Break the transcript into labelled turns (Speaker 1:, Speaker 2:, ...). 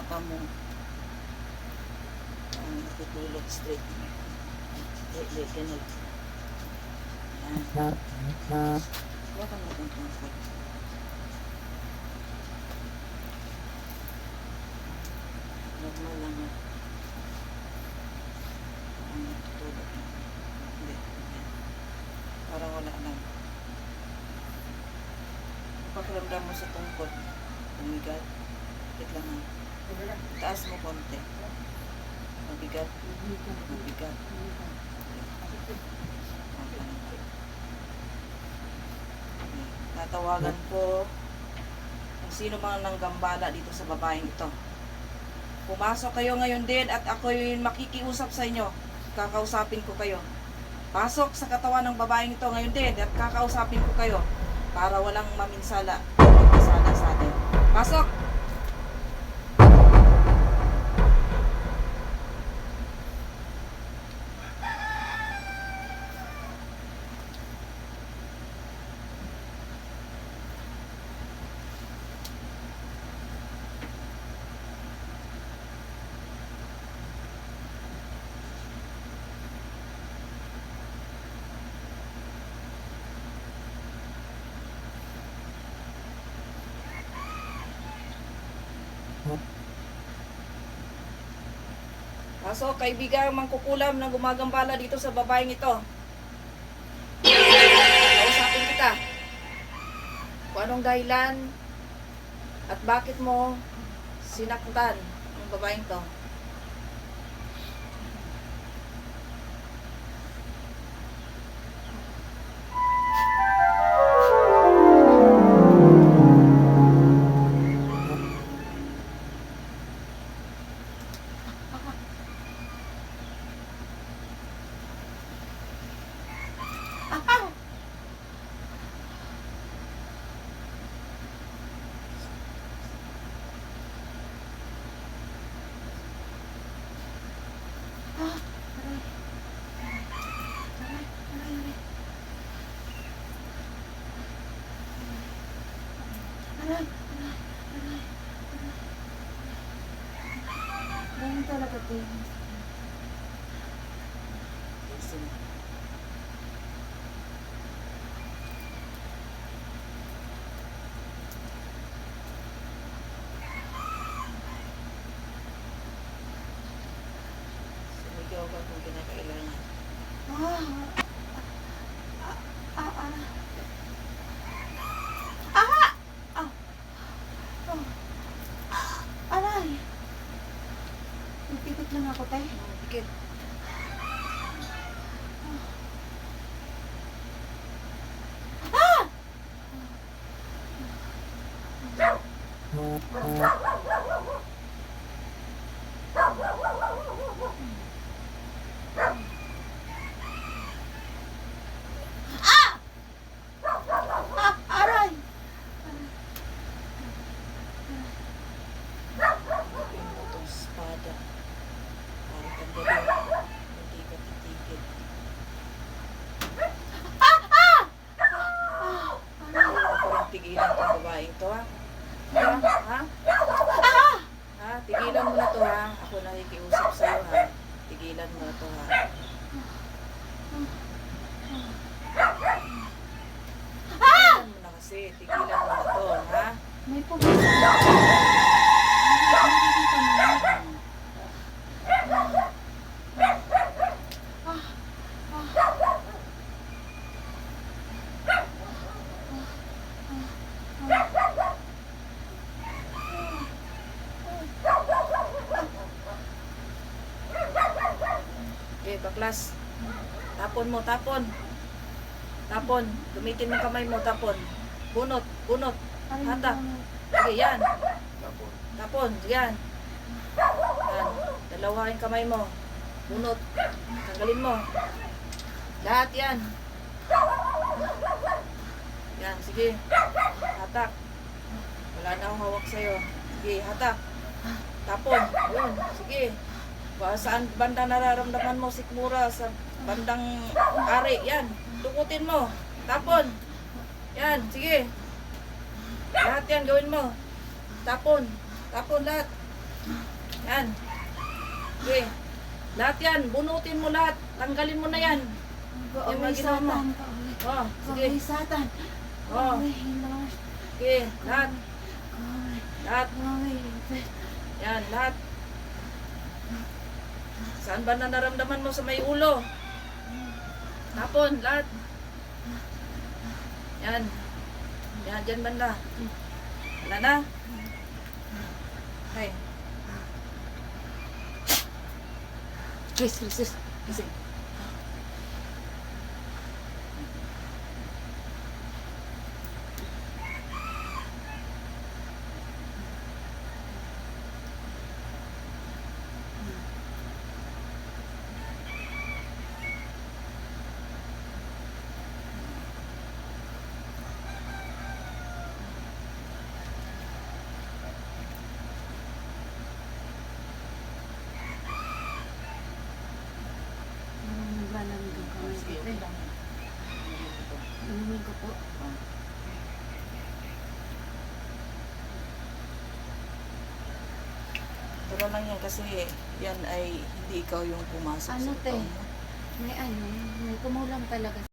Speaker 1: mata mo. Ang natutulog straight. Wait, wait, ganun. Yan. Huwag kang matungkol. Normal lang yan. Ang natutulog na. Hindi. Parang wala lang. Pakiramdam mo sa. Bumigat. Wait lang ha. Taas mo konti. Mabigat. Mabigat. Tatawagan ko kung sino mang nanggambala dito sa babaeng ito. Pumasok kayo ngayon din at ako yung makikiusap sa inyo. Kakausapin ko kayo. Pasok sa katawan ng babaeng ito ngayon din at kakausapin ko kayo para walang maminsala. Maminsala sa atin. Pasok! Pasok, kaibigan, mangkukulam na gumagambala dito sa babaeng ito. Kausapin kita. Kung anong dahilan at bakit mo sinaktan ang babaeng to. Sumigaw ka kung kinakailangan.
Speaker 2: Ah. Ah, ah, ah. Ah! Oh. Aray! Nagpipit lang ako, tay. Ah! Ah! Ah! Aray!
Speaker 1: Yung mo itong espada. Para kang gano'n. Hindi ka titigil.
Speaker 2: Ah! Ah!
Speaker 1: Ayaw ko rin tigilan itong babaeng to ha. Ha? Ha?
Speaker 2: Ah!
Speaker 1: Ha? Tigilan mo na to ha. Ako nakikiusap sa'yo ha. Tigilan mo na to ha.
Speaker 2: Ah!
Speaker 1: Tigilan mo na kasi. Tigilan mo na to ha.
Speaker 2: May pulis. Nakikita mo na. Ah, ah.
Speaker 1: Baklas. Tapon mo, tapon. Tapon. Gamitin mo kamay mo, tapon. Bunot, bunot.
Speaker 2: Ano.
Speaker 1: Sige, yan. Tapon, yan. Yan. Dalawa yung kamay mo. Bunot. Tanggalin mo. Lahat yan. Yan, sige. Hatak. Wala na akong hawak sa'yo. Sige, hatak. Tapon. Yun, sige. Saan banda nararamdaman mo sikmura sa bandang ari? Yan. Tukutin mo. Tapon. Yan, sige. Lahat yan gawin mo. Tapon. Tapon lahat. Yan. Okay. Lahat yan. Bunutin mo lahat. Tanggalin mo na yan.
Speaker 2: Kaaway
Speaker 1: mga ginawa mo. Oh, sige.
Speaker 2: Satan.
Speaker 1: Oh. Okay. Lahat. Lahat. Yan. Lahat. Saan ba na naramdaman mo sa may ulo? Tapon. Lahat. Yan. Yan. Dyan banda. Wala na. Okay. Chris, Chris, Chris. Gising.
Speaker 2: Ano ba lang yung kamay
Speaker 1: Sige,
Speaker 2: ko?
Speaker 1: okay lang.
Speaker 2: Inumin ko po.
Speaker 1: Pero lang yan kasi yan ay hindi ikaw yung pumasok
Speaker 2: Ano,
Speaker 1: sa
Speaker 2: te?
Speaker 1: taon.
Speaker 2: May ano, may kumulang talaga